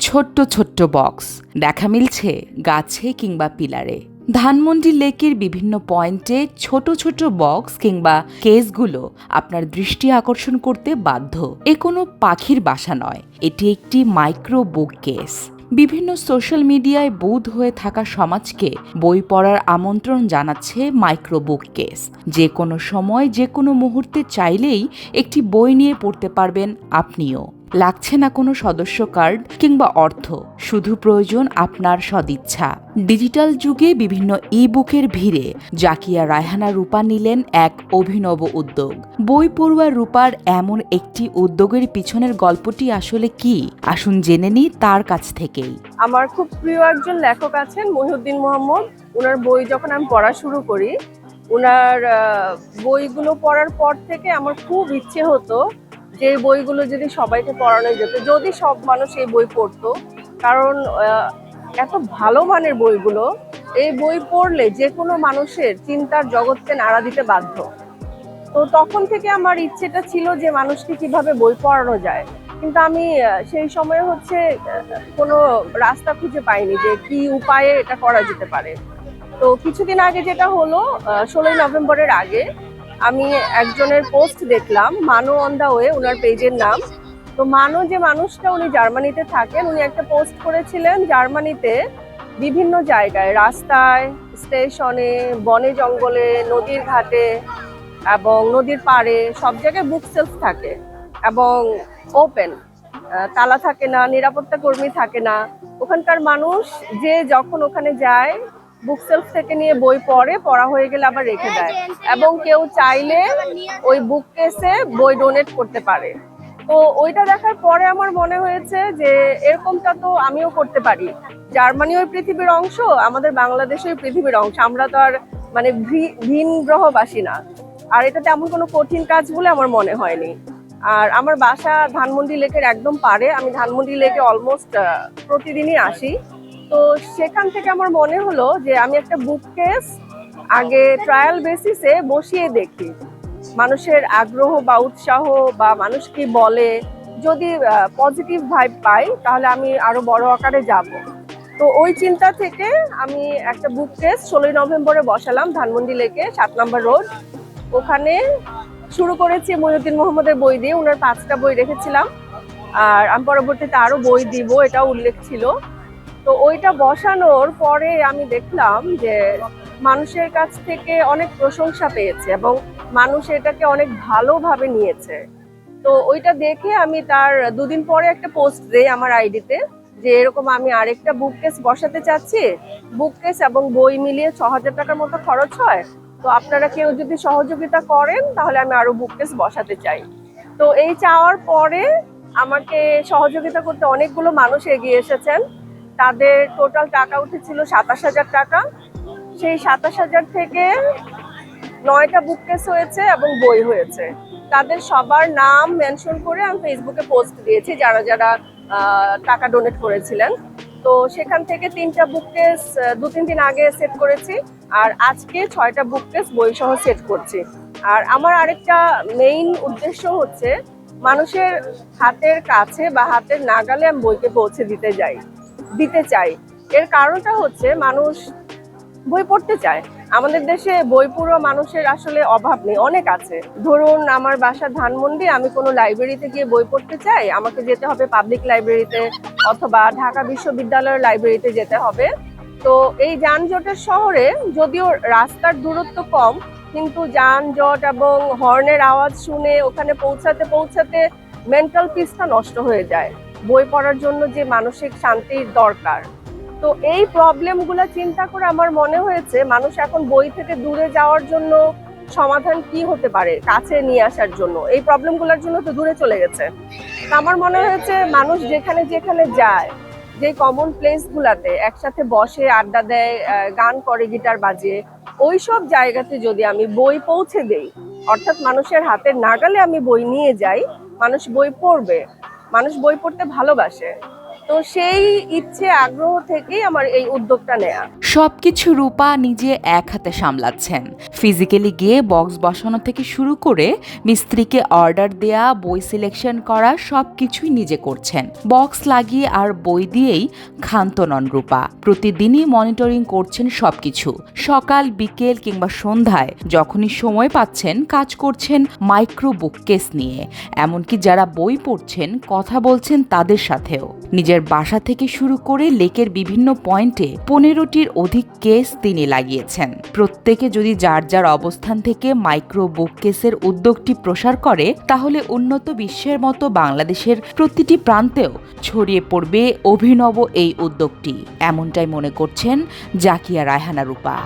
ছোট্ট ছোট্ট বক্স। দেখা মিলছে গাছে কিংবা পিলারে। ধানমন্ডি লেকের বিভিন্ন পয়েন্টে ছোট ছোট বক্স কিংবা কেসগুলো আপনার দৃষ্টি আকর্ষণ করতে বাধ্য। এ কোনো পাখির বাসা নয়, এটি একটি মাইক্রো বুক কেস। বিভিন্ন সোশ্যাল মিডিয়ায় বুধ হয়ে থাকা সমাজকে বই পড়ার আমন্ত্রণ জানাচ্ছে মাইক্রো বুক কেস। যে কোনো সময়, যে কোনো মুহূর্তে চাইলেই একটি বই নিয়ে পড়তে পারবেন আপনিও। লাগছে না কোনো সদস্য কার্ড কিংবা অর্থ, শুধু প্রয়োজন আপনার সদিচ্ছা। ডিজিটাল যুগে বিভিন্ন ই বুকের ভিড়ে জাকিয়া রায়হানা রূপা নিলেন এক অভিনব উদ্যোগ। বই পড়ুয়া রূপার এমন একটি উদ্যোগের পিছনের গল্পটি আসলে কি? আসুন জেনে নিই তার কাছ থেকেই। আমার খুব প্রিয় একজন লেখক আছেন মহিউদ্দিন মোহাম্মদ। ওনার বই যখন আমি পড়া শুরু করি ওনার বইগুলো পড়ার পর থেকে আমার খুব ইচ্ছে হতো যে বইগুলো যদি সবাইকে পড়ানো যেত, যদি সব মানুষ এই বই পড়তো, কারণ এত ভালো মানের বইগুলো, এই বই পড়লে যে কোনো মানুষের চিন্তার জগৎকে নাড়া দিতে বাধ্য। তো তখন থেকে আমার ইচ্ছেটা ছিল যে মানুষকে কীভাবে বই পড়ানো যায়। কিন্তু আমি সেই সময়ে হচ্ছে কোনো রাস্তা খুঁজে পাইনি যে কি উপায়ে এটা করা যেতে পারে। তো কিছুদিন আগে যেটা হলো ষোলোই নভেম্বরের আগে আমি একজনের পোস্ট দেখলাম, মানো অন দা ওয়ে ওনার পেজের নাম। তো মানো যে মানুষটা, উনি জার্মানিতে থাকেন, উনি একটা পোস্ট করেছিলেন জার্মানিতে বিভিন্ন জায়গায়, রাস্তায়, স্টেশনে, বনে জঙ্গলে, নদীর ঘাটে এবং নদীর পাড়ে, সব জায়গায় বুক সেলফ থাকে এবং ওপেন তালা থাকে না, নিরাপত্তা কর্মী থাকে না। ওখানকার মানুষ যে যখন ওখানে যায় বুক সেলফ থেকে নিয়ে বই পড়ে, পড়া হয়ে গেলে আবার রেখে দেয়। এবং কেউ চাইলে ওই বুক কেসে বই ডোনেট করতে পারে। তো ওইটা দেখার পরে আমার মনে হয়েছে যে এরকমটা তো আমিও করতে পারি। জার্মানি ওই পৃথিবীর অংশ, আমাদের বাংলাদেশ ওই পৃথিবীর অংশ। আমরা তো আর মানে ভিন গ্রহবাসী না। আর এটা তেমন কোনো কঠিন কাজ বলে আমার মনে হয়নি। আর আমার বাসা ধানমন্ডি লেকের একদম পারে আমি ধানমন্ডি লেকে অলমোস্ট প্রতিদিনই আসি। তো সেখান থেকে আমার মনে হলো যে আমি একটা বুক কেস আগে ট্রায়াল বেসিসে বসিয়ে দেখি। মানুষের আগ্রহ বা উৎসাহ বা মানুষ কি বলে, যদি পজিটিভ ভাইব পাই, তাহলে আমি আরও বড় আকারে যাব। তো ওই চিন্তা থেকে আমি একটা বুক কেস ষোলোই নভেম্বরে বসালাম ধানমন্ডি লেকে, সাত নম্বর রোড। ওখানে শুরু করেছি মহিউদ্দিন মোহাম্মদের বই দিয়ে ওনার পাঁচটা বই রেখেছিলাম। আর আমি পরবর্তীতে আরও বই দিব, এটাও উল্লেখ ছিল। তো ওইটা বসানোর পরে আমি দেখলাম যে মানুষের কাছ থেকে অনেক প্রশংসা পেয়েছে এবং মানুষ এটাকে অনেক ভালোভাবে নিয়েছে। তো ওইটা দেখে আমি তার দুদিন পরে একটা পোস্ট দেই আমার আইডিতে যে এরকম আমি আরেকটা বুক কেস বসাতে চাচ্ছি। বুক কেস এবং বই মিলিয়ে ছ হাজার টাকার মতো খরচ হয়। তো আপনারা কেউ যদি সহযোগিতা করেন, তাহলে আমি আরও বুক কেস বসাতে চাই। তো এই চাওয়ার পরে আমাকে সহযোগিতা করতে অনেকগুলো মানুষ এগিয়ে এসেছেন। তাদের টোটাল টাকা উঠেছিল সাতাশ হাজার টাকা। সেই সাতাশ হাজার থেকে নয়টা বুক কেস হয়েছে এবং বই হয়েছে। তাদের সবার নাম মেনশন করে আমি ফেসবুকে পোস্ট দিয়েছি, যারা যারা টাকা ডোনেট করেছিলেন। তো সেখান থেকে তিনটা বুক কেস দু তিন দিন আগে সেট করেছি আর আজকে ছয়টা বুক কেস বই সহ সেট করছি। আর আমার আরেকটা মেইন উদ্দেশ্য হচ্ছে, মানুষের হাতের কাছে বা হাতের নাগালে আমি বইকে পৌঁছে দিতে যাই। দিতে চাই। এর কারণটা হচ্ছে মানুষ বই পড়তে চায়। আমাদের দেশে বই পুরো মানুষের আসলে অভাব নেই, অনেক আছে। ধরুন আমার বাসা ধানমন্ডি আমি কোনো লাইব্রেরিতে গিয়ে বই পড়তে চাই, আমাকে যেতে হবে পাবলিক লাইব্রেরিতে অথবা ঢাকা বিশ্ববিদ্যালয়ের লাইব্রেরিতে যেতে হবে। তো এই যানজটের শহরে যদিও রাস্তার দূরত্ব কম, কিন্তু যানজট এবং হর্নের আওয়াজ শুনে ওখানে পৌঁছাতে পৌঁছাতে মেন্টাল পিসটা নষ্ট হয়ে যায়। বই পড়ার জন্য যে মানসিক শান্তির দরকার। তো এই প্রবলেমগুলো চিন্তা করে আমার মনে হয়েছে মানুষ এখন বই থেকে দূরে যাওয়ার জন্য সমাধান কি হতে পারে কাছে নিয়ে আসার জন্য। এই প্রবলেমগুলোর জন্য তো দূরে চলে গেছে। আমার মনে হয়েছে মানুষ যেখানে যেখানে যায়, যে কমন প্লেসগুলাতে একসাথে বসে, আড্ডা দেয় গান করে গিটার বাজিয়ে ওই সব জায়গাতে যদি আমি বই পৌঁছে দেই, অর্থাৎ মানুষের হাতের নাগালে আমি বই নিয়ে যাই, মানুষ বই পড়বে। মানুষ বই পড়তে ভালোবাসে। তো সেই ইচ্ছে, আগ্রহ থেকেই আমার এই উদ্যোগটা নেয়া। সবকিছু রূপা নিজে এক হাতে সামলাচ্ছেন। ফিজিক্যালি গিয়ে বক্স বসানো থেকে শুরু করে মিস্ত্রিকে অর্ডার দেয়া, বই সিলেকশন করা, সবকিছুই নিজে করছেন। বক্স লাগিয়ে আর বই দিয়েই ক্ষান্ত নন রূপা। প্রতিদিনই মনিটরিং করছেন সবকিছু। সকাল, বিকেল কিংবা সন্ধ্যায় যখনই সময় পাচ্ছেন কাজ করছেন মাইক্রো বুক কেস নিয়ে। এমনকি যারা বই পড়ছেন, কথা বলছেন তাদের সাথেও। নিজের বাসা থেকে শুরু করে লেকের বিভিন্ন পয়েন্টে পনেরোটির অধিক কেস তিনি লাগিয়েছেন। প্রত্যেকে যদি যার যার অবস্থান থেকে মাইক্রো বুক কেসের উদ্যোগটি প্রসার করে, তাহলে উন্নত বিশ্বের মতো বাংলাদেশের প্রতিটি প্রান্তেও ছড়িয়ে পড়বে অভিনব এই উদ্যোগটি। এমনটাই মনে করছেন জাকিয়া রায়হানা রূপা।